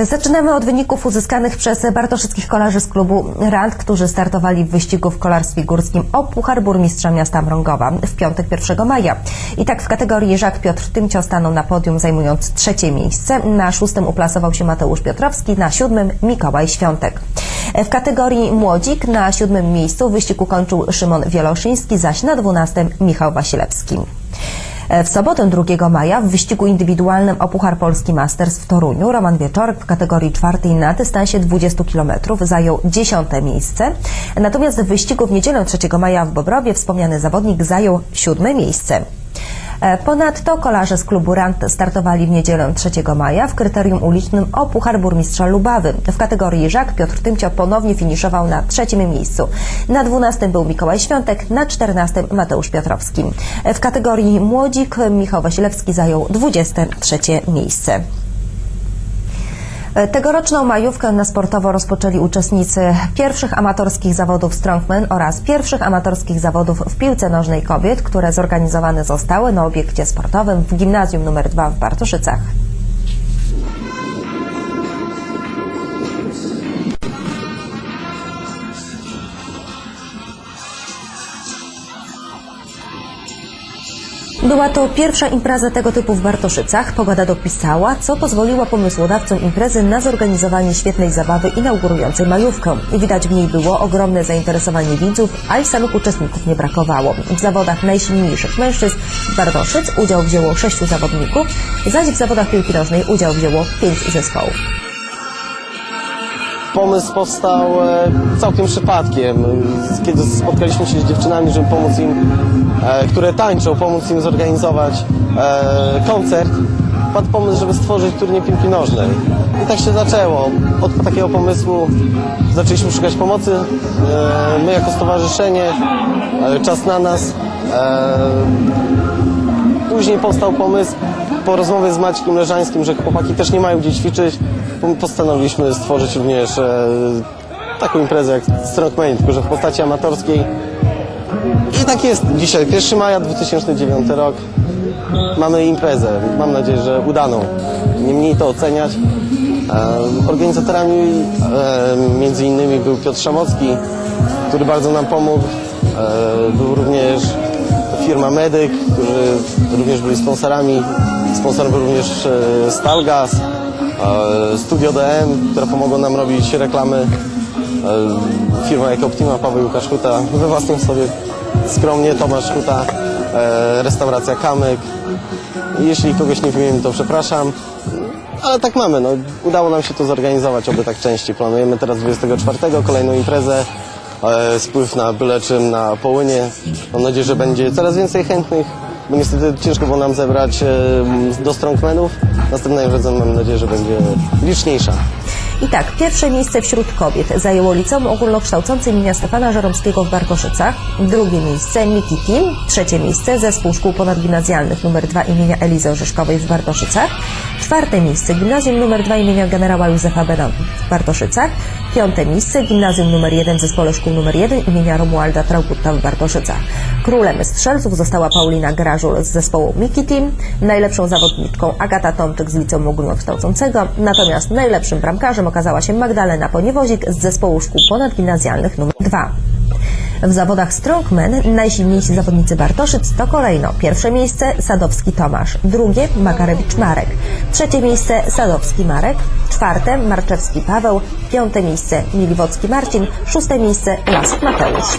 Zaczynamy od wyników uzyskanych przez bartoszyckich kolarzy z klubu Rand, którzy startowali w wyścigu w kolarstwie górskim o Puchar Burmistrza Miasta Mrągowa w piątek 1 maja. I tak w kategorii Żak Piotr Tymcio stanął na podium zajmując trzecie miejsce. Na szóstym uplasował się Mateusz Piotrowski, na siódmym Mikołaj Świątek. W kategorii Młodzik na siódmym miejscu wyścig ukończył Szymon Wieloszyński, zaś na dwunastym Michał Wasilewski. W sobotę 2 maja w wyścigu indywidualnym o Puchar Polski Masters w Toruniu Roman Wieczorek w kategorii czwartej na dystansie 20 km zajął dziesiąte miejsce. Natomiast w wyścigu w niedzielę 3 maja w Bobrowie wspomniany zawodnik zajął siódme miejsce. E, Ponadto kolarze z klubu Rand startowali w niedzielę 3 maja w kryterium ulicznym o Puchar Burmistrza Lubawy. W kategorii Żak Piotr Tymcio ponownie finiszował na trzecim miejscu. Na 12 był Mikołaj Świątek, na 14 Mateusz Piotrowski. E, W kategorii Młodzik Michał Wasilewski zajął 23 miejsce. Tegoroczną majówkę na sportowo rozpoczęli uczestnicy pierwszych amatorskich zawodów Strongman oraz pierwszych amatorskich zawodów w piłce nożnej kobiet, które zorganizowane zostały na obiekcie sportowym w gimnazjum nr 2 w Bartoszycach. Była to pierwsza impreza tego typu w Bartoszycach. Pogoda dopisała, co pozwoliło pomysłodawcom imprezy na zorganizowanie świetnej zabawy inaugurującej majówkę. Widać w niej było ogromne zainteresowanie widzów, a i samych uczestników nie brakowało. W zawodach najsilniejszych mężczyzn Bartoszyc udział wzięło sześciu zawodników, zaś w zawodach piłki nożnej udział wzięło pięć zespołów. Pomysł powstał e, całkiem przypadkiem, kiedy spotkaliśmy się z dziewczynami, żeby pomóc im, które tańczą, pomóc im zorganizować e, koncert. Padł pomysł, żeby stworzyć turniej piłki nożnej. I tak się zaczęło. Od takiego pomysłu zaczęliśmy szukać pomocy. E, my jako stowarzyszenie, e, czas na nas. E, Później powstał pomysł po rozmowie z Maćkiem Leżańskim, że chłopaki też nie mają gdzie ćwiczyć. Postanowiliśmy stworzyć również e, taką imprezę jak Strongman, tylko że w postaci amatorskiej. I tak jest dzisiaj, 1 maja 2009 rok. Mamy imprezę, mam nadzieję, że udaną. Nie mniej to oceniać. Organizatorami między innymi był Piotr Szamocki, który bardzo nam pomógł. E, Był również firma Medyk, którzy również byli sponsorami. Sponsorem był również e, Stalgas, e, Studio DM, które pomogło nam robić reklamy. E, Firma jak Optima, Paweł Łukasz Huta, we własnym sobie skromnie Tomasz Huta, e, restauracja Kamyk. Jeśli kogoś nie wymienię, to przepraszam. Ale tak mamy, no. Udało nam się to zorganizować, oby tak częściej. Planujemy teraz 24 kolejną imprezę, e, spływ na byle czym na Połynie. Mam nadzieję, że będzie coraz więcej chętnych, bo niestety ciężko było nam zebrać do strongmenów. Następna impreza mam nadzieję, że będzie liczniejsza. I tak, pierwsze miejsce wśród kobiet zajęło Liceum Ogólnokształcące imienia Stefana Żeromskiego w Barkoszycach, drugie miejsce Miki Team, trzecie miejsce Zespół Szkół Ponadgimnazjalnych nr 2 imienia Elizy Orzeszkowej w Bartoszycach, czwarte miejsce Gimnazjum nr 2 imienia generała Józefa Bena w Bartoszycach, piąte miejsce Gimnazjum nr 1 Zespole Szkół nr 1 imienia Romualda Traugutta w Bartoszycach. Królem strzelców została Paulina Grażul z zespołu Miki Team, najlepszą zawodniczką Agata Tomczyk z Liceum Ogólnokształcącego, natomiast najlepszym bramkarzem okazała się Magdalena Poniewozik z zespołu szkół ponadgimnazjalnych nr 2. W zawodach Strongman najsilniejsi zawodnicy Bartoszyc to kolejno pierwsze miejsce Sadowski Tomasz, drugie Makarewicz Marek, trzecie miejsce Sadowski Marek, czwarte Marczewski Paweł, piąte miejsce Miliwocki Marcin, szóste miejsce Lask Mateusz.